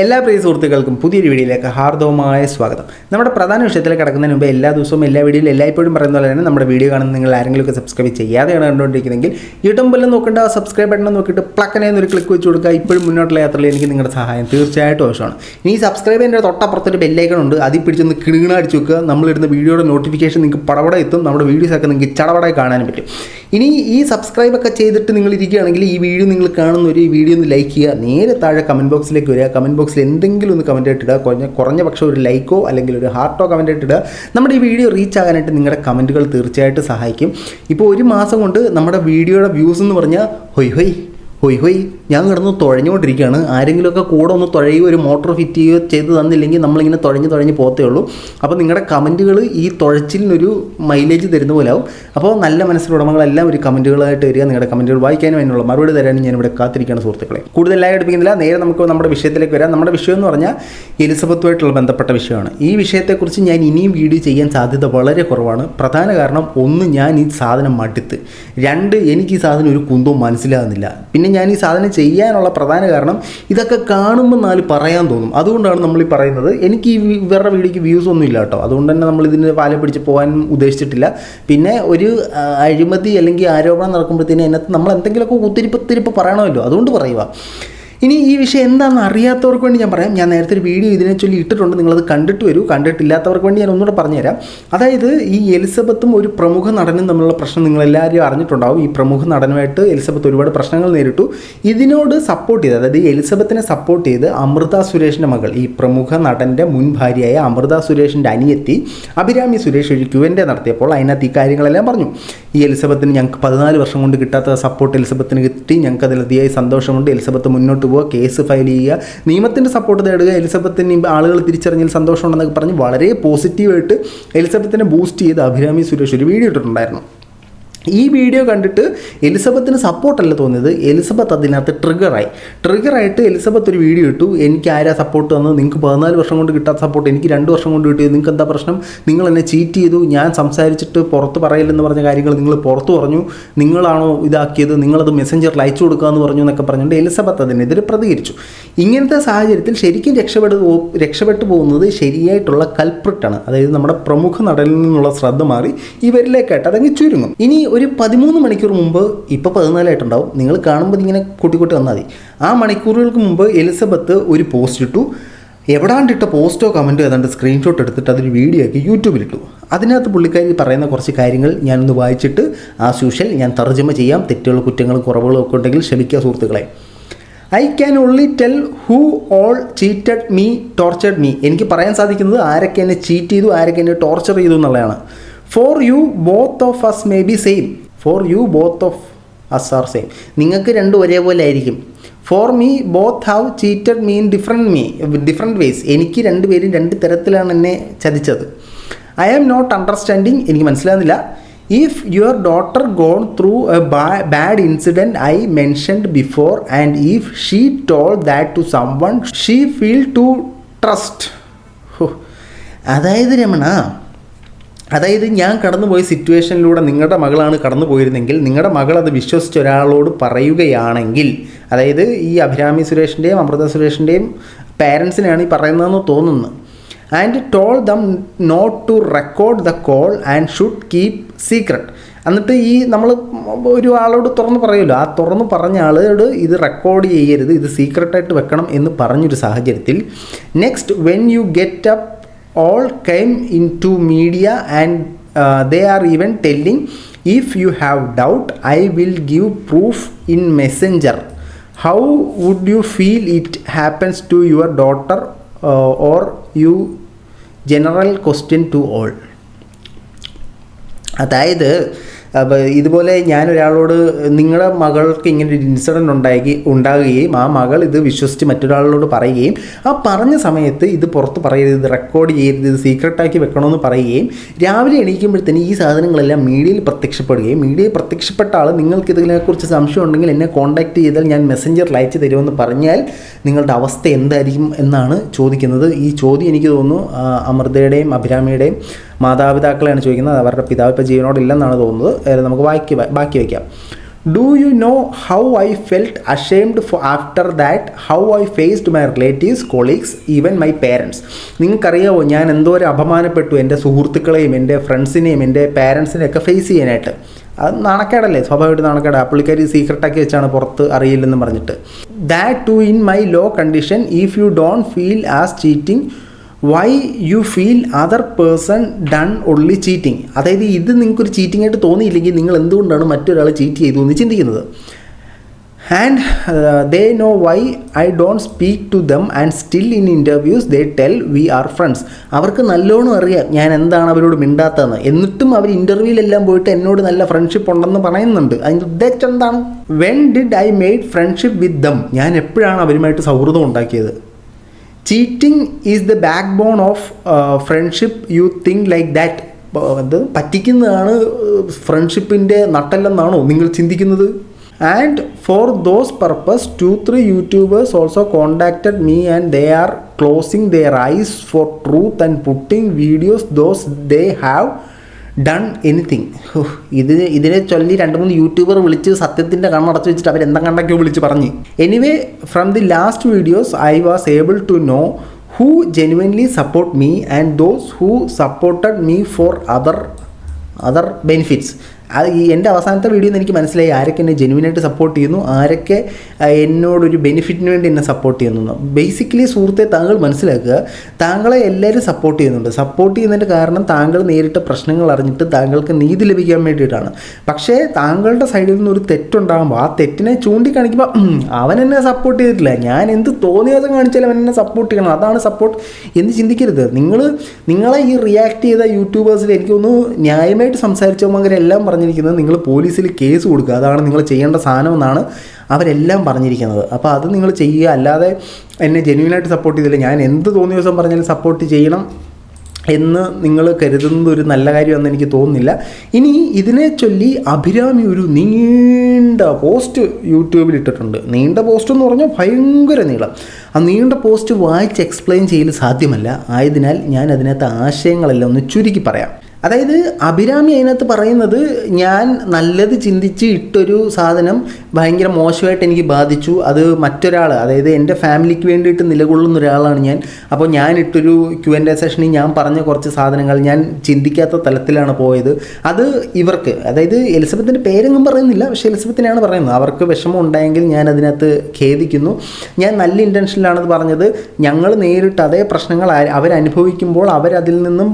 എല്ലാ പ്രിയ സുഹൃത്തുക്കൾക്കും പുതിയൊരു വീഡിയോയിലേക്ക് ഹാർദവമായ സ്വാഗതം. നമ്മുടെ പ്രധാന വിഷയത്തിൽ കിടക്കുന്നതിന് മുമ്പ് എല്ലാ ദിവസവും എല്ലാ വീഡിയോയിലും എല്ലായ്പ്പോഴും പറയുന്ന പോലെ തന്നെ നമ്മുടെ വീഡിയോ കാണുന്ന നിങ്ങൾ ആരെങ്കിലുമൊക്കെ സബ്സ്ക്രൈബ് ചെയ്യാതെയാണ് കണ്ടുകൊണ്ടിരിക്കുന്നതെങ്കിൽ യൂട്യൂബിൽ നോക്കേണ്ട സബ്സ്ക്രൈബ് ബട്ടൺ നോക്കിയിട്ട് പ്ലക്കനെ ഒരു ക്ലിക്ക് വെച്ച് കൊടുക്കുക. ഇപ്പോഴും മുന്നോട്ടുള്ള യാത്രയിൽ എനിക്ക് നിങ്ങളുടെ സഹായം തീർച്ചയായിട്ടും ആവശ്യമാണ്. ഇനി സബ്സ്ക്രൈബ് ചെയ്യുന്നതിന്റെ തൊട്ടപ്പുറത്തൊരു ബെല്ലൈക്കൺ ഉണ്ട്. അതിൽ പിടിച്ചൊന്ന് കിണീണ അടിച്ച് വെക്കുക. നമ്മളിടുന്ന വീഡിയോയുടെ നോട്ടിഫിക്കേഷൻ നിങ്ങൾക്ക് പടവട എത്തും. നമ്മുടെ വീഡിയോസൊക്കെ നിങ്ങൾക്ക് ചടപടായി കാണാൻ പറ്റും. ഇനി ഈ സബ്സ്ക്രൈബ് ഒക്കെ ചെയ്തിട്ട് നിങ്ങൾ ഇരിക്കുകയാണെങ്കിൽ ഈ വീഡിയോ നിങ്ങൾ കാണുന്ന ഒരു വീഡിയോ ഒന്ന് ലൈക്ക് ചെയ്യുക. നേരെ താഴെ കമന്റ് ബോക്സിലേക്ക് വരിക. കമന്റ് ബോക്സിൽ എന്തെങ്കിലും ഒന്ന് കമന്റ് ഇട്ടിടുക കുറഞ്ഞ കുറഞ്ഞ പക്ഷേ ഒരു ലൈക്കോ അല്ലെങ്കിൽ ഒരു ഹാർട്ടോ കമന്റ് ഇട്ടിടുക നമ്മുടെ ഈ വീഡിയോ റീച്ച് ആകാനായിട്ട് നിങ്ങളുടെ കമന്റുകൾ തീർച്ചയായിട്ടും സഹായിക്കും. ഇപ്പോൾ ഒരു മാസം കൊണ്ട് നമ്മുടെ വീഡിയോയുടെ വ്യൂസ് എന്ന് പറഞ്ഞാൽ ഹൊയ് ഹൊയ്. ഹൊയ് ഹൊയ് ഞാൻ കിടന്ന് തുഴഞ്ഞുകൊണ്ടിരിക്കുകയാണ്. ആരെങ്കിലുമൊക്കെ കൂടെ ഒന്ന് തുഴയുകയോ ഒരു മോട്ടോർ ഫിറ്റ് ചെയ്യുകയോ ചെയ്ത് തന്നില്ലെങ്കിൽ നമ്മളിങ്ങനെ തുഴഞ്ഞ് തുഴഞ്ഞ് പോകത്തേ ഉള്ളൂ. അപ്പോൾ നിങ്ങളുടെ കമന്റുകൾ ഈ തുഴച്ചിലിനൊരു മൈലേജ് തരുന്ന പോലെ ആവും. അപ്പോൾ നല്ല മനസ്സിലുടമകളെല്ലാം ഒരു കമന്റുകളായിട്ട് വരിക നിങ്ങളുടെ കമന്റുകൾ വായിക്കാനും അതിനുള്ള മറുപടി തരാനും ഞാൻ ഇവിടെ കാത്തിരിക്കുകയാണ് സുഹൃത്തുക്കളെ. കൂടുതലായി എടുപ്പിക്കുന്നില്ല നേരെ നമുക്ക് നമ്മുടെ വിഷയത്തിലേക്ക് വരാം. നമ്മുടെ വിഷയം എന്ന് പറഞ്ഞാൽ എലിസബത്തുമായിട്ടുള്ള ബന്ധപ്പെട്ട വിഷയമാണ്. ഈ വിഷയത്തെക്കുറിച്ച് ഞാൻ ഇനിയും വീഡിയോ ചെയ്യാൻ സാധ്യത വളരെ കുറവാണ്. പ്രധാന കാരണം ഒന്ന് ഞാൻ ഈ സാധനം മടുത്ത്. രണ്ട് എനിക്ക് ഈ സാധനം ഒരു കുന്തവും മനസ്സിലാകുന്നില്ല. പിന്നെ ഞാൻ ഈ സാധനം ചെയ്യാനുള്ള പ്രധാന കാരണം ഇതൊക്കെ കാണുമ്പോൾ നാല് പറയാൻ തോന്നും. അതുകൊണ്ടാണ് നമ്മൾ ഈ പറയുന്നത്. എനിക്ക് ഈ ഇവരുടെ വീഡിയോക്ക് വ്യൂസ് ഒന്നും ഇല്ല കേട്ടോ. അതുകൊണ്ട് തന്നെ നമ്മൾ ഇതിന് പാല പിടിച്ച് പോകാൻ ഉദ്ദേശിച്ചിട്ടില്ല. പിന്നെ ഒരു അഴിമതി അല്ലെങ്കിൽ ആരോപണം നടക്കുമ്പോഴത്തേനും അതിനകത്ത് നമ്മൾ എന്തെങ്കിലുമൊക്കെ കുത്തിരിപ്പ് തിരിപ്പ് പറയണമല്ലോ. അതുകൊണ്ട് പറയുക ഇനി ഈ വിഷയം എന്താണെന്ന് അറിയാത്തവർക്ക് വേണ്ടി ഞാൻ പറയാം. ഞാൻ നേരത്തെ ഒരു വീഡിയോ ഇതിനെ ചൊല്ലി ഇട്ടിട്ടുണ്ട്. നിങ്ങളത് കണ്ടിട്ട് വരൂ. കണ്ടിട്ടില്ലാത്തവർക്ക് വേണ്ടി ഞാൻ ഒന്നുകൂടെ പറഞ്ഞുതരാം. അതായത് ഈ എലിസബത്തും ഒരു പ്രമുഖ നടനും തമ്മിലുള്ള പ്രശ്നം നിങ്ങളെല്ലാവരും അറിഞ്ഞിട്ടുണ്ടാവും. ഈ പ്രമുഖ നടനുമായിട്ട് എലിസബത്ത് ഒരുപാട് പ്രശ്നങ്ങൾ നേരിട്ടു. ഇതിനോട് സപ്പോർട്ട് ചെയ്ത് അതായത് എലിസബത്തിനെ സപ്പോർട്ട് ചെയ്ത് അമൃത സുരേഷിന്റെ മകൾ ഈ പ്രമുഖ നടന്റെ മുൻ ഭാര്യയായ അമൃത സുരേഷിന്റെ അനിയത്തി അഭിരാമി സുരേഷ് ഒരു ക്യുവന്റെ നടത്തിയപ്പോൾ അതിനകത്ത് ഈ കാര്യങ്ങളെല്ലാം പറഞ്ഞു. ഈ എലിസബത്തിന് ഞങ്ങൾക്ക് പതിനാല് വർഷം കൊണ്ട് കിട്ടാത്ത സപ്പോർട്ട് എലിസബത്തിന് കിട്ടി. ഞങ്ങൾക്ക് അതിൽ അതിയായി സന്തോഷമുണ്ട്. എലിസബത്ത് മുന്നോട്ട് പോവുക കേസ് ഫയൽ ചെയ്യുക. നിയമത്തിന്റെ സപ്പോർട്ട് നേടുക എലിസബത്തിന് ആളുകൾ തിരിച്ചറിഞ്ഞതിൽ സന്തോഷമുണ്ടെന്നൊക്കെ പറഞ്ഞ് വളരെ പോസിറ്റീവായിട്ട് എലിസബത്തിനെ ബൂസ്റ്റ് ചെയ്ത് അഭിരാമി സുരേഷ് ഒരു വീഡിയോ ഇട്ടിട്ടുണ്ടായിരുന്നു. ഈ വീഡിയോ കണ്ടിട്ട് എലിസബത്തിന് സപ്പോർട്ടല്ല തോന്നിയത്. എലിസബത്ത് അതിനകത്ത് ട്രിഗറായി ട്രിഗറായിട്ട് എലിസബത്ത് ഒരു വീഡിയോ ഇട്ടു. എനിക്ക് ആരാ സപ്പോർട്ട് തന്നത്? നിങ്ങൾക്ക് പതിനാല് വർഷം കൊണ്ട് കിട്ടാത്ത സപ്പോർട്ട് എനിക്ക് രണ്ട് വർഷം കൊണ്ട് കിട്ടിയത്. നിങ്ങൾക്ക് എന്താ പ്രശ്നം? നിങ്ങൾ എന്നെ ചീറ്റ് ചെയ്തു. ഞാൻ സംസാരിച്ചിട്ട് പുറത്ത് പറയില്ലെന്ന് പറഞ്ഞ കാര്യങ്ങൾ നിങ്ങൾ പുറത്ത് പറഞ്ഞു. നിങ്ങളാണോ ഇതാക്കിയത്? നിങ്ങളത് മെസ്സഞ്ചറിൽ അയച്ചു കൊടുക്കുക എന്ന് പറഞ്ഞു എന്നൊക്കെ പറഞ്ഞുകൊണ്ട് എലിസബത്ത് അതിനെതിരെ പ്രതികരിച്ചു. ഇങ്ങനത്തെ സാഹചര്യത്തിൽ ശരിക്കും രക്ഷപ്പെട്ട് രക്ഷപ്പെട്ടു പോകുന്നത് ശരിയായിട്ടുള്ള കൽപ്രിട്ടാണ് അതായത് നമ്മുടെ പ്രമുഖ നടനിൽ നിന്നുള്ള ശ്രദ്ധ മാറി ഇവരിലേക്കായിട്ട് അതങ്ങ് ചുരുങ്ങും. ഇനി ഒരു പതിമൂന്ന് മണിക്കൂർ മുമ്പ് ഇപ്പോൾ പതിനാലായിട്ടുണ്ടാവും നിങ്ങൾ കാണുമ്പോൾ ഇങ്ങനെ കൂട്ടിക്കൂട്ടി വന്നാൽ മതി. ആ മണിക്കൂറുകൾക്ക് മുമ്പ് എലിസബത്ത് ഒരു പോസ്റ്റ് ഇട്ടു. എവിടാണ്ടിട്ട പോസ്റ്റോ കമന്റോ ഏതാണ്ട് സ്ക്രീൻഷോട്ട് എടുത്തിട്ട് അതൊരു വീഡിയോ ആക്കി യൂട്യൂബിൽ ഇട്ടു അതിനകത്ത് പുള്ളിക്കാരി പറയുന്ന കുറച്ച് കാര്യങ്ങൾ ഞാനൊന്ന് വായിച്ചിട്ട് ആ സൂഷ്യൽ ഞാൻ തർജമ ചെയ്യാം. തെറ്റുകൾ കുറ്റങ്ങൾ കുറവുകളും ഒക്കെ ഉണ്ടെങ്കിൽ ക്ഷമിക്കുക സുഹൃത്തുക്കളെ. I can only tell who all cheated me tortured me എനിക്ക് പറയാൻ സാധിക്കുന്നത് ആരൊക്കെ എന്നെ ചീറ്റ് ചെയ്തു ആരൊക്കെ എന്നെ ടോർച്ചർ ചെയ്തു എന്നുള്ളതാണ്. For you both of us may be same for you both of us are same നിങ്ങൾക്ക് രണ്ടും ഒരേപോലെ ആയിരിക്കും. For me both have cheated mean different me different ways എനിക്ക് രണ്ടുപേരും രണ്ട് തരത്തിലാണ് എന്നെ ചതിച്ചത്. ഐ ആം നോട്ട് അണ്ടർസ്റ്റാൻഡിങ് എനിക്ക് മനസ്സിലാകുന്നില്ല. If your daughter gone through a bad incident I mentioned before and if she told that to someone she feel to trust അതായത് രമണ അതായത് ഞാൻ കടന്നുപോയ സിറ്റുവേഷനിലൂടെ നിങ്ങളുടെ മകളാണ് കടന്നു പോയിരുന്നെങ്കിൽ നിങ്ങളുടെ മകൾ അത് വിശ്വസിച്ച് ഒരാളോട് പറയുകയാണെങ്കിൽ അതായത് ഈ അഭിരാമി സുരേഷിന്റെയും അമൃത സുരേഷിന്റെയും പാരൻസിനെയാണ് ഈ പറയുന്നതെന്ന് തോന്നുന്നു. And told them not to record the call and should keep secret എന്നിട്ട് ഈ നമ്മൾ ഒരു ആളോട് തുറന്ന് പറയുമല്ലോ ആ തുറന്ന് പറഞ്ഞ ആളോട് ഇത് റെക്കോർഡ് ചെയ്യരുത് ഇത് സീക്രട്ടായിട്ട് വെക്കണം എന്ന് പറഞ്ഞൊരു സാഹചര്യത്തിൽ next when you get up all came into media and uh, they are even telling if you have doubt i will give proof in messenger how would you feel it happens to your daughter uh, or you general question to all അതായത് അപ്പോൾ ഇതുപോലെ ഞാൻ ഒരാളോട് നിങ്ങളുടെ മകൾക്ക് ഇങ്ങനെ ഒരു incident ഉണ്ടാക്കി ഉണ്ടാകുകയും ആ മകൾ ഇത് വിശ്വസിച്ച് മറ്റൊരാളോട് പറയുകയും ആ പറഞ്ഞ സമയത്ത് ഇത് പുറത്ത് പറയരുത് ഇത് റെക്കോർഡ് ചെയ്യരുത് ഇത് സീക്രട്ടാക്കി വെക്കണമെന്ന് പറയുകയും രാവിലെ എണീക്കുമ്പോഴത്തേന് ഈ സാധനങ്ങളെല്ലാം മീഡിയയിൽ പ്രത്യക്ഷപ്പെടുകയും മീഡിയയിൽ പ്രത്യക്ഷപ്പെട്ട ആൾ നിങ്ങൾക്ക് ഇതിനെക്കുറിച്ച് സംശയം ഉണ്ടെങ്കിൽ എന്നെ കോൺടാക്ട് ചെയ്താൽ ഞാൻ മെസ്സഞ്ചറിൽ അയച്ചു തരുമെന്ന് പറഞ്ഞാൽ നിങ്ങളുടെ അവസ്ഥ എന്തായിരിക്കും എന്നാണ് ചോദിക്കുന്നത്. ഈ ചോദ്യം എനിക്ക് തോന്നുന്നു അമൃതയുടെയും അഭിരാമിയുടെയും മാതാപിതാക്കളെയാണ് ചോദിക്കുന്നത് അവരുടെ പിതാവ് ഇപ്പോൾ ജീവനോടില്ലെന്നാണ് തോന്നുന്നത്. നമുക്ക് ബാക്കി ബാക്കി വയ്ക്കാം. Do you know how I felt ashamed for after that how I faced my relatives colleagues even my parents നിങ്ങൾക്കറിയാവോ ഞാൻ എന്തോരം അപമാനപ്പെട്ടു എന്റെ സുഹൃത്തുക്കളെയും എന്റെ ഫ്രണ്ട്സിനെയും എന്റെ പേരൻസിനെയൊക്കെ ഫേസ് ചെയ്യാനായിട്ട്. അത് നാണക്കേടല്ലേ? സ്വാഭാവികമായിട്ട് നാണക്കേട്. പുള്ളിക്കാരി സീക്രട്ടാക്കി വെച്ചാണ് പുറത്ത് അറിയില്ലെന്ന് പറഞ്ഞിട്ട്. That too in my low condition if you don't feel as cheating why you feel other person done only cheating അതായത് ഇത് നിങ്ങൾക്കൊരു ചീറ്റിംഗ് ആയിട്ട് തോന്നിയില്ലെങ്കിൽ നിങ്ങൾ എന്തുകൊണ്ടാണ് മറ്റൊരാൾ ചീറ്റ് ചെയ്തു എന്ന് ചിന്തിക്കുന്നത്? And they know why I don't speak to them and still in interviews they tell we are friends അവർക്ക് നല്ലോണം അറിയാം ഞാൻ എന്താണ് അവരോട് മിണ്ടാത്തതെന്ന്. എന്നിട്ടും അവർ ഇന്റർവ്യൂവിലെല്ലാം പോയിട്ട് എന്നോട് നല്ല ഫ്രണ്ട്ഷിപ്പ് ഉണ്ടെന്ന് പറയുന്നുണ്ട്. അതിന്റെ ഉദ്ദേശം എന്താണ്? When did I made friendship with them ഞാൻ എപ്പോഴാണ് അവരുമായിട്ട് സൗഹൃദം ഉണ്ടാക്കിയത്? Cheating is the backbone of friendship you think like that അത് പറ്റിക്കുന്നതാണ് ഫ്രണ്ട്ഷിപ്പിന്റെ നട്ടല്ലെന്നാണോ നിങ്ങൾ ചിന്തിക്കുന്നത്? And for those purpose two three YouTubers also contacted me and they are closing their eyes for truth and putting videos those they have done anything ഇത് ഇതിനെ ചൊല്ലി രണ്ട് മൂന്ന് യൂട്യൂബർ വിളിച്ച് സത്യത്തിന്റെ കണ്ണടച്ച് വെച്ചിട്ട് അവരെന്താ കണ്ടൊക്കെയോ വിളിച്ച് പറഞ്ഞ്. Anyway from the last videos I was able to know who genuinely support me and those who supported me for other other benefits അത് ഈ എന്റെ അവസാനത്തെ വീഡിയോയിൽ നിന്ന് എനിക്ക് മനസ്സിലായി ആരൊക്കെ എന്നെ ജെനുവിനായിട്ട് സപ്പോർട്ട് ചെയ്യുന്നു ആരൊക്കെ എന്നോടൊരു ബെനിഫിറ്റിന് വേണ്ടി എന്നെ സപ്പോർട്ട് ചെയ്യുന്നു. ബേസിക്കലി സുഹൃത്തെ താങ്കൾ മനസ്സിലാക്കുക താങ്കളെ എല്ലാവരും സപ്പോർട്ട് ചെയ്യുന്നുണ്ട്. സപ്പോർട്ട് ചെയ്യുന്നതിന്റെ കാരണം താങ്കൾ നേരിട്ട് പ്രശ്നങ്ങൾ അറിഞ്ഞിട്ട് താങ്കൾക്ക് നീതി ലഭിക്കാൻ വേണ്ടിയിട്ടാണ്. പക്ഷേ താങ്കളുടെ സൈഡിൽ നിന്ന് ഒരു തെറ്റുണ്ടാകുമ്പോൾ ആ തെറ്റിനെ ചൂണ്ടിക്കാണിക്കുമ്പോൾ "ഉം, അവൻ എന്നെ സപ്പോർട്ട് ചെയ്തിട്ടില്ല. ഞാൻ എന്ത് തോന്നിയത് കാണിച്ചാലും അവൻ എന്നെ സപ്പോർട്ട് ചെയ്യണം. അതാണ് സപ്പോർട്ട് എന്ന് ചിന്തിക്കരുത്. നിങ്ങൾ നിങ്ങളെ ഈ റിയാക്ട് ചെയ്ത യൂട്യൂബേഴ്സിൽ എനിക്കൊന്ന് ന്യായമായിട്ട് സംസാരിച്ചവങ്ങനെ എല്ലാം പറഞ്ഞിരിക്കുന്നത് നിങ്ങൾ പോലീസിൽ കേസ് കൊടുക്കുക. അതാണ് നിങ്ങൾ ചെയ്യേണ്ട സാധനം എന്നാണ് അവരെല്ലാം പറഞ്ഞിരിക്കുന്നത്. അപ്പോൾ അത് നിങ്ങൾ ചെയ്യുക. അല്ലാതെ എന്നെ ജെന്യൂനായിട്ട് സപ്പോർട്ട് ചെയ്തില്ല. ഞാൻ എന്ത് തോന്നിയ ദിവസം പറഞ്ഞാലും സപ്പോർട്ട് ചെയ്യണം എന്ന് നിങ്ങൾ കരുതുന്നത് ഒരു നല്ല കാര്യമെന്ന് എനിക്ക് തോന്നുന്നില്ല. ഇനി ഇതിനെ ചൊല്ലി അഭിരാമി ഒരു നീണ്ട പോസ്റ്റ് യൂട്യൂബിൽ ഇട്ടിട്ടുണ്ട്. നീണ്ട പോസ്റ്റ് എന്ന് പറഞ്ഞാൽ ഭയങ്കര നീളം. ആ നീണ്ട പോസ്റ്റ് വായിച്ച് എക്സ്പ്ലെയിൻ ചെയ്യൽ സാധ്യമല്ല. ആയതിനാൽ ഞാൻ അതിനകത്ത് ആശയങ്ങളെല്ലാം ഒന്ന് ചുരുക്കി പറയാം. അതായത് അഭിരാമി അതിനകത്ത് പറയുന്നത് ഞാൻ നല്ലത് ചിന്തിച്ച് ഇട്ടൊരു സാധനം ഭയങ്കര മോശമായിട്ട് എനിക്ക് ബാധിച്ചു. അത് മറ്റൊരാൾ അതായത് എന്റെ ഫാമിലിക്ക് വേണ്ടിയിട്ട് നിലകൊള്ളുന്ന ഒരാളാണ് ഞാൻ. അപ്പോൾ ഞാൻ ഇട്ടൊരു ക്യു എൻ എ സെഷനിൽ ഞാൻ പറഞ്ഞ കുറച്ച് സാധനങ്ങൾ ഞാൻ ചിന്തിക്കാത്ത തലത്തിലാണ് പോയത്. അത് ഇവർക്ക് അതായത് എലിസബത്തിന്റെ പേരെങ്ങും പറയുന്നില്ല പക്ഷേ എലിസബത്തിനെയാണ് പറയുന്നത്. അവർക്ക് വിഷമം ഉണ്ടായെങ്കിൽ ഞാൻ അതിനകത്ത് ഖേദിക്കുന്നു. ഞാൻ നല്ല ഇന്റൻഷനിലാണത് പറഞ്ഞത് ഞങ്ങൾ നേരിട്ട് അതേ പ്രശ്നങ്ങൾ അവരനുഭവിക്കുമ്പോൾ അവരതിൽ നിന്നും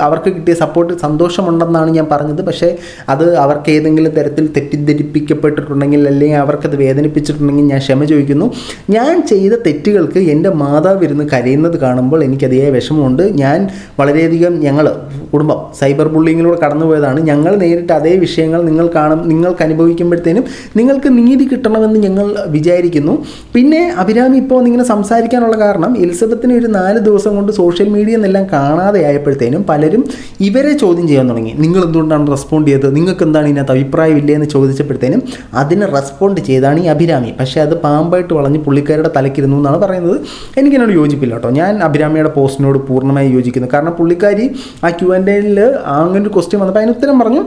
അവർക്ക് കിട്ടിയ സപ്പോർട്ട് സന്തോഷമുണ്ടെന്നാണ് ഞാൻ പറഞ്ഞത്. പക്ഷേ അത് അവർക്ക് ഏതെങ്കിലും തരത്തിൽ തെറ്റിദ്ധരിപ്പിക്കപ്പെട്ടിട്ടുണ്ടെങ്കിൽ അല്ലെങ്കിൽ അവർക്കത് വേദനിപ്പിച്ചിട്ടുണ്ടെങ്കിൽ ഞാൻ ക്ഷമ ചോദിക്കുന്നു. ഞാൻ ചെയ്ത തെറ്റുകൾക്ക് എന്റെ മാതാവ് ഇരുന്ന് കരയുന്നത് കാണുമ്പോൾ എനിക്കതിയായ വിഷമമുണ്ട്. ഞാൻ വളരെയധികം ഞങ്ങൾ കുടുംബം സൈബർ ബുള്ളിങ്ങിലൂടെ കടന്നുപോയതാണ്. ഞങ്ങൾ നേരിട്ട് അതേ വിഷയങ്ങൾ നിങ്ങൾ കാണും നിങ്ങൾക്ക് അനുഭവിക്കുമ്പോഴത്തേനും നിങ്ങൾക്ക് നീതി കിട്ടണമെന്ന് ഞങ്ങൾ വിചാരിക്കുന്നു. പിന്നെ അഭിരാമി ഇപ്പോൾ ഇങ്ങനെ സംസാരിക്കാനുള്ള കാരണം എലിസബത്തിന് ഒരു നാല് ദിവസം കൊണ്ട് സോഷ്യൽ മീഡിയ എന്നെല്ലാം കാണാതെ ആയപ്പോഴത്തേനും പലരും ഇവരെ ചോദ്യം ചെയ്യാൻ തുടങ്ങി. നിങ്ങൾ എന്തുകൊണ്ടാണ് റെസ്പോണ്ട് ചെയ്തത്? നിങ്ങൾക്ക് എന്താണ് ഇതിനകത്ത് അഭിപ്രായമില്ലേ എന്ന് ചോദിച്ചപ്പോഴത്തേനും അതിന് റെസ്പോണ്ട് ചെയ്താണ് ഈ അഭിരാമി. പക്ഷേ അത് പാമ്പായിട്ട് വളഞ്ഞ് പുള്ളിക്കാരുടെ തലക്കിരുന്നു എന്നാണ് പറയുന്നത്. എനിക്കതിനോട് യോജിപ്പില്ല കേട്ടോ. ഞാൻ അഭിരാമിയുടെ പോസ്റ്റിനോട് പൂർണമായി യോജിക്കുന്നു. കാരണം പുള്ളിക്കാരി ആ ക്യു ആൻഡ് എയിൽ അങ്ങനെ ഒരു ക്വസ്റ്റ്യൻ വന്നപ്പോൾ അതിന് ഉത്തരം പറഞ്ഞു.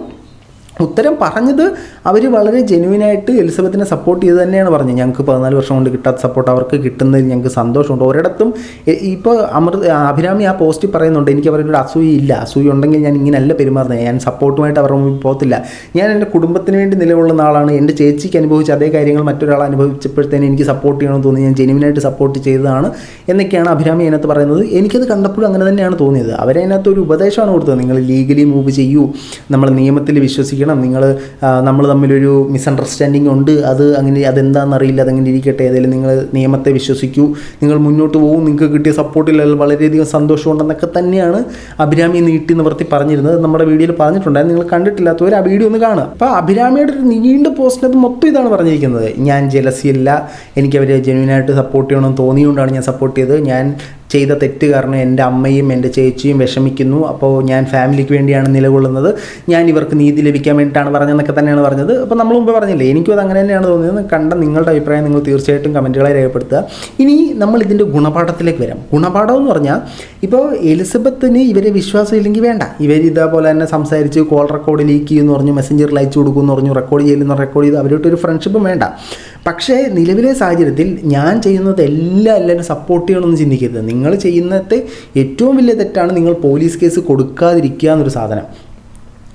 ഉത്തരം പറഞ്ഞത് അവർ വളരെ ജെനുവിനായിട്ട് എലിസബത്തിനെ സപ്പോർട്ട് ചെയ്ത് തന്നെയാണ് പറഞ്ഞത്. ഞങ്ങൾക്ക് പതിനാല് വർഷം കൊണ്ട് കിട്ടാത്ത സപ്പോർട്ട് അവർക്ക് കിട്ടുന്നതിൽ ഞങ്ങൾക്ക് സന്തോഷമുണ്ട്. ഒരിടത്തും ഇപ്പോൾ അമൃത് അഭിരാമി ആ പോസ്റ്റിൽ പറയുന്നുണ്ട് എനിക്ക് അവരുടെ അസൂയി ഇല്ല അസൂയ ഉണ്ടെങ്കിൽ ഞാൻ ഇങ്ങനെയല്ല പെരുമാറുന്നത്. ഞാൻ സപ്പോർട്ടുമായിട്ട് അവരുടെ മുമ്പിൽ പോകത്തില്ല. ഞാൻ എന്റെ കുടുംബത്തിന് വേണ്ടി നിലകൊള്ളുന്ന ആളാണ്. എന്റെ ചേച്ചിക്ക് അനുഭവിച്ച അതേ കാര്യങ്ങൾ മറ്റൊരാൾ അനുഭവിച്ചപ്പോഴത്തേനും എനിക്ക് സപ്പോർട്ട് ചെയ്യണമെന്ന് തോന്നി. ഞാൻ ജെനുവിനായിട്ട് സപ്പോർട്ട് ചെയ്തതാണ് എന്നൊക്കെയാണ് അഭിരാമി അതിനകത്ത് പറയുന്നത്. എനിക്കത് കണ്ടപ്പോഴും അങ്ങനെ തന്നെയാണ് തോന്നിയത്. അവരതിനകത്ത് ഒരു ഉപദേശമാണ് കൊടുത്തത്. നിങ്ങൾ ലീഗലി മൂവ് ചെയ്യൂ. നമ്മൾ നിയമത്തിൽ വിശ്വസിക്കണം. നിങ്ങൾ നമ്മൾ തമ്മിലൊരു മിസ്അണ്ടർസ്റ്റാൻഡിങ് ഉണ്ട്. അത് അങ്ങനെ അതെന്താണെന്ന് അറിയില്ല അതങ്ങനെ ഇരിക്കട്ടെ. ഏതായാലും നിങ്ങൾ നിയമത്തെ വിശ്വസിക്കൂ. നിങ്ങൾ മുന്നോട്ട് പോകും നിങ്ങൾക്ക് കിട്ടിയ സപ്പോർട്ടിൽ വളരെയധികം സന്തോഷമുണ്ടെന്നൊക്കെ തന്നെയാണ് അഭിരാമി നീട്ടി നിവർത്തി പറഞ്ഞിരുന്നത്. നമ്മുടെ വീഡിയോയിൽ പറഞ്ഞിട്ടുണ്ടായിരുന്നു. നിങ്ങൾ കണ്ടിട്ടില്ലാത്തവർ ആ വീഡിയോ ഒന്ന് കാണുക. അപ്പോൾ അഭിരാമിയുടെ ഒരു നീണ്ട പോസ്റ്റിനകത്ത് മൊത്തം ഇതാണ് പറഞ്ഞിരിക്കുന്നത്. ഞാൻ ജലസിയല്ല എനിക്ക് ജെനുവിനായിട്ട് സപ്പോർട്ട് ചെയ്യണമെന്ന് തോന്നിയുകൊണ്ടാണ് ഞാൻ സപ്പോർട്ട് ചെയ്തത്. ഞാൻ ചെയ്ത തെറ്റ് കാരണം എന്റെ അമ്മയും എന്റെ ചേച്ചിയും വിഷമിക്കുന്നു. അപ്പോൾ ഞാൻ ഫാമിലിക്ക് വേണ്ടിയാണ് നിലകൊള്ളുന്നത്. ഞാൻ ഇവർക്ക് നീതി ലഭിക്കാൻ വേണ്ടിയിട്ടാണ് പറഞ്ഞതെന്നൊക്കെ തന്നെയാണ് പറഞ്ഞത്. അപ്പോൾ നമ്മൾ മുമ്പ് പറഞ്ഞില്ലേ എനിക്കും അത് അങ്ങനെ തന്നെയാണ് തോന്നിയത്. കണ്ട നിങ്ങളുടെ അഭിപ്രായം നിങ്ങൾ തീർച്ചയായിട്ടും കമന്റുകളെ രേഖപ്പെടുത്തുക. ഇനി നമ്മൾ ഇതിന്റെ ഗുണപാഠത്തിലേക്ക് വരാം. ഗുണപാഠം എന്ന് പറഞ്ഞാൽ ഇപ്പോൾ എലിസബത്തിന് ഇവരെ വിശ്വാസം ഇല്ലെങ്കിൽ വേണ്ട. ഇവർ ഇതേപോലെ തന്നെ സംസാരിച്ച് കോൾ റെക്കോർഡ് ലീക്ക് ചെയ്യുമെന്ന് പറഞ്ഞു മെസ്സഞ്ചറിൽ അയച്ചു കൊടുക്കുമെന്ന് പറഞ്ഞു റെക്കോർഡ് ചെയ്യലെന്ന് റെക്കോർഡ് ചെയ്ത് അവരോട്ടൊരു ഫ്രണ്ട്ഷിപ്പും വേണ്ട. പക്ഷേ നിലവിലെ സാഹചര്യത്തിൽ ഞാൻ ചെയ്യുന്നത് എല്ലാം എല്ലാവരും സപ്പോർട്ട് ചെയ്യണമെന്ന് ചിന്തിക്കരുത്. നിങ്ങൾ ചെയ്യുന്നത് ഏറ്റവും വലിയ തെറ്റാണ് നിങ്ങൾ പോലീസ് കേസ് കൊടുക്കാതിരിക്കുക എന്നൊരു സാധനം.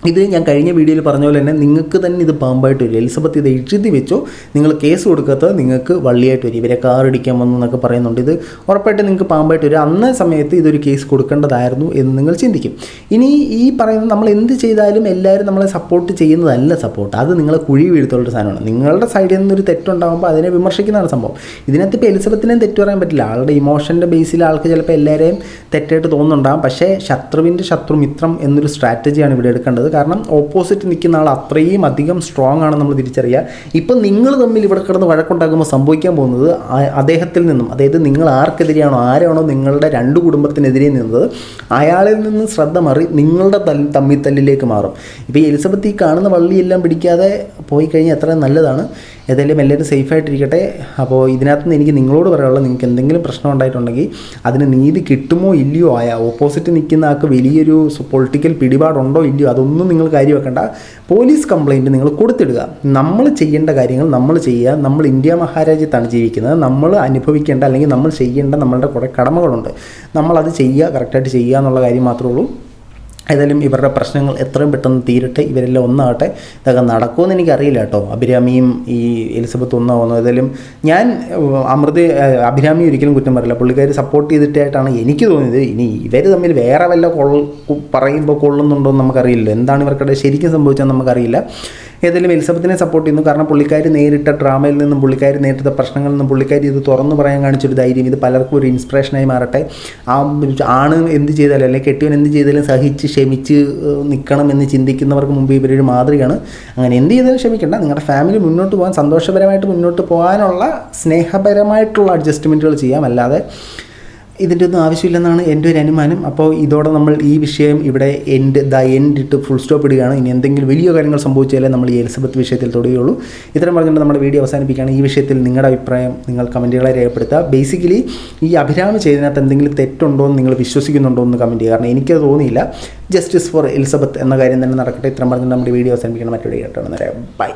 ഇത് ഞാൻ കഴിഞ്ഞ വീഡിയോയിൽ പറഞ്ഞ പോലെ തന്നെ നിങ്ങൾക്ക് തന്നെ ഇത് പാമ്പായിട്ട് വരും എലിസബത്ത് ഇത് എഴുതി വെച്ചോ. നിങ്ങൾ കേസ് കൊടുക്കാത്ത നിങ്ങൾക്ക് വള്ളിയായിട്ട് വരും. ഇവരെ കാർ ഇടിക്കാൻ വന്നു എന്നൊക്കെ പറയുന്നുണ്ട്. ഇത് ഉറപ്പായിട്ട് നിങ്ങൾക്ക് പാമ്പായിട്ട് വരും. അന്ന സമയത്ത് ഇതൊരു കേസ് കൊടുക്കേണ്ടതായിരുന്നു എന്ന് നിങ്ങൾ ചിന്തിക്കും. ഇനി ഈ പറയുന്ന നമ്മൾ എന്ത് ചെയ്താലും എല്ലാവരും നമ്മളെ സപ്പോർട്ട് ചെയ്യുന്നതല്ല സപ്പോർട്ട് അത് നിങ്ങളെ കുഴി വീഴ്ത്തുള്ള സാധനമാണ്. നിങ്ങളുടെ സൈഡിൽ നിന്നൊരു തെറ്റുണ്ടാകുമ്പോൾ അതിനെ വിമർശിക്കുന്നതാണ് സംഭവം. ഇതിനകത്ത് ഇപ്പോൾ എലിസബത്തിനെയും തെറ്റു പറയാൻ പറ്റില്ല. ആളുടെ ഇമോഷന്റെ ബേസിൽ ആൾക്ക് ചിലപ്പോൾ എല്ലാവരെയും തെറ്റായിട്ട് തോന്നുന്നുണ്ടാകും പക്ഷേ ശത്രുവിന്റെ ശത്രു മിത്രം എന്നൊരു സ്ട്രാറ്റജിയാണ് ഇവിടെ എടുക്കേണ്ടത്. കാരണം ഓപ്പോസിറ്റ് നിൽക്കുന്ന ആൾ അത്രയും അധികം സ്ട്രോങ് ആണെന്ന് നമ്മൾ തിരിച്ചറിയുക ഇപ്പം നിങ്ങൾ തമ്മിൽ ഇവിടെ കിടന്ന് വഴക്കുണ്ടാകുമ്പോൾ സംഭവിക്കാൻ പോകുന്നത് അദ്ദേഹത്തിൽ നിന്നും അതായത് നിങ്ങൾ ആർക്കെതിരെയാണോ ആരാണോ നിങ്ങളുടെ രണ്ട് കുടുംബത്തിനെതിരെ നിന്നത് അയാളിൽ നിന്ന് ശ്രദ്ധ മാറി നിങ്ങളുടെ തല്ല് തമ്മിൽ തല്ലിലേക്ക് മാറും. ഇപ്പോൾ ഈ എലിസബത്ത് ഈ കാണുന്ന വള്ളിയെല്ലാം പിടിക്കാതെ പോയി കഴിഞ്ഞാൽ എത്ര നല്ലതാണ്. ഏതായാലും എല്ലാവരും സേഫായിട്ടിരിക്കട്ടെ അപ്പോൾ ഇതിനകത്ത് നിന്ന് എനിക്ക് നിങ്ങളോട് പറയാനുള്ളത് നിങ്ങൾക്ക് എന്തെങ്കിലും പ്രശ്നം ഉണ്ടായിട്ടുണ്ടെങ്കിൽ അതിന് നീതി കിട്ടുമോ ഇല്ലയോ ആയ ഓപ്പോസിറ്റ് നിൽക്കുന്ന ആൾക്ക് വലിയൊരു പൊളിറ്റിക്കൽ പിടിപാടുണ്ടോ ഇല്ലയോ അതൊന്നും നിങ്ങൾ കാര്യം വെക്കേണ്ട പോലീസ് കംപ്ലൈന്റ് നിങ്ങൾ കൊടുത്തിടുക. നമ്മൾ ചെയ്യേണ്ട കാര്യങ്ങൾ നമ്മൾ ചെയ്യുക. നമ്മൾ ഇന്ത്യ മഹാരാജ്യത്താണ് ജീവിക്കുന്നത്. നമ്മൾ അനുഭവിക്കേണ്ട അല്ലെങ്കിൽ നമ്മൾ ചെയ്യേണ്ട നമ്മളുടെ കുറേ കടമകളുണ്ട്. നമ്മളത് ചെയ്യുക കറക്റ്റായിട്ട് ചെയ്യുക എന്നുള്ള കാര്യം മാത്രമേ ഉള്ളൂ. ഏതായാലും ഇവരുടെ പ്രശ്നങ്ങൾ എത്രയും പെട്ടെന്ന് തീരട്ടെ ഇവരെല്ലാം ഒന്നാകട്ടെ ഇതൊക്കെ നടക്കുമെന്ന് എനിക്കറിയില്ല കേട്ടോ. അഭിരാമിയും ഈ എലിസബത്ത് ഒന്നാവുന്നു ഏതായാലും ഞാൻ അമൃത് അഭിരാമി ഒരിക്കലും കുറ്റം പറയില്ല. പുള്ളിക്കാർ സപ്പോർട്ട് ചെയ്തിട്ടായിട്ടാണ് എനിക്ക് തോന്നിയത്. ഇനി ഇവർ തമ്മിൽ വേറെ വല്ല കൊള്ള പറയുമ്പോൾ കൊള്ളുന്നുണ്ടോ എന്ന് നമുക്കറിയില്ല. എന്താണ് ഇവർക്കിടെ ശരിക്കും സംഭവിച്ചതെന്ന് നമുക്കറിയില്ല. ഏതായാലും എലിസബത്തിനെ സപ്പോർട്ട് ചെയ്യുന്നു. കാരണം പുള്ളിക്കാർ നേരിട്ട ഡ്രാമയിൽ നിന്നും പുള്ളിക്കാർ നേരിട്ട പ്രശ്നങ്ങളിൽ നിന്നും പുള്ളിക്കാർ ഇത് തുറന്നു പറയാൻ കാണിച്ചൊരു ധൈര്യം ഇത് പലർക്കും ഒരു ഇൻസ്പിറേഷനായി മാറട്ടെ. ആ ആണ് എന്ത് ചെയ്താലും അല്ലെങ്കിൽ കെട്ടിയവൻ എന്ത് ചെയ്താലും സഹിച്ച് ക്ഷമിച്ച് നിൽക്കണം എന്ന് ചിന്തിക്കുന്നവർക്ക് മുമ്പ് ഇവരൊരു മാതൃകയാണ്. അങ്ങനെ എന്ത് ചെയ്താലും ക്ഷമിക്കണ്ട. നിങ്ങളുടെ ഫാമിലി മുന്നോട്ട് പോകാൻ സന്തോഷപരമായിട്ട് മുന്നോട്ട് പോകാനുള്ള സ്നേഹപരമായിട്ടുള്ള അഡ്ജസ്റ്റ്മെന്റുകൾ ചെയ്യാം. അല്ലാതെ ഇതിന്റെ ഒന്നും ആവശ്യമില്ലെന്നാണ് എന്റെ ഒരു അനുമാനം. അപ്പോൾ ഇതോടെ നമ്മൾ ഈ വിഷയം ഇവിടെ എൻഡ് ദ എൻഡ് ഇട്ട് ഫുൾ സ്റ്റോപ്പ് ഇടുകയാണ്. ഇനി എന്തെങ്കിലും വലിയ കാര്യങ്ങൾ സംഭവിച്ചാലേ നമ്മൾ ഈ എലിസബത്ത് വിഷയത്തിൽ തുടങ്ങുകയുള്ളൂ ഇത്രയും പറഞ്ഞുകൊണ്ട് നമ്മുടെ വീഡിയോ അവസാനിപ്പിക്കുകയാണ്. ഈ വിഷയത്തിൽ നിങ്ങളുടെ അഭിപ്രായം നിങ്ങൾ കമന്റുകളെ രേഖപ്പെടുത്തുക. ബേസിക്കലി ഈ അഭിരാമ ചെയ്തതിനകത്ത് എന്തെങ്കിലും തെറ്റുണ്ടോ എന്ന് നിങ്ങൾ വിശ്വസിക്കുന്നുണ്ടോ എന്ന് കമന്റ് ചെയ്യുക. കാരണം എനിക്കത് തോന്നിയില്ല. ജസ്റ്റിസ് ഫോർ എലിസബത്ത് എന്ന കാര്യം തന്നെ നടക്കട്ടെ. ഇത്രയും പറഞ്ഞുകൊണ്ട് നമ്മുടെ വീഡിയോ അവസാനിപ്പിക്കണം മറ്റൊരു കേട്ടോ ബൈ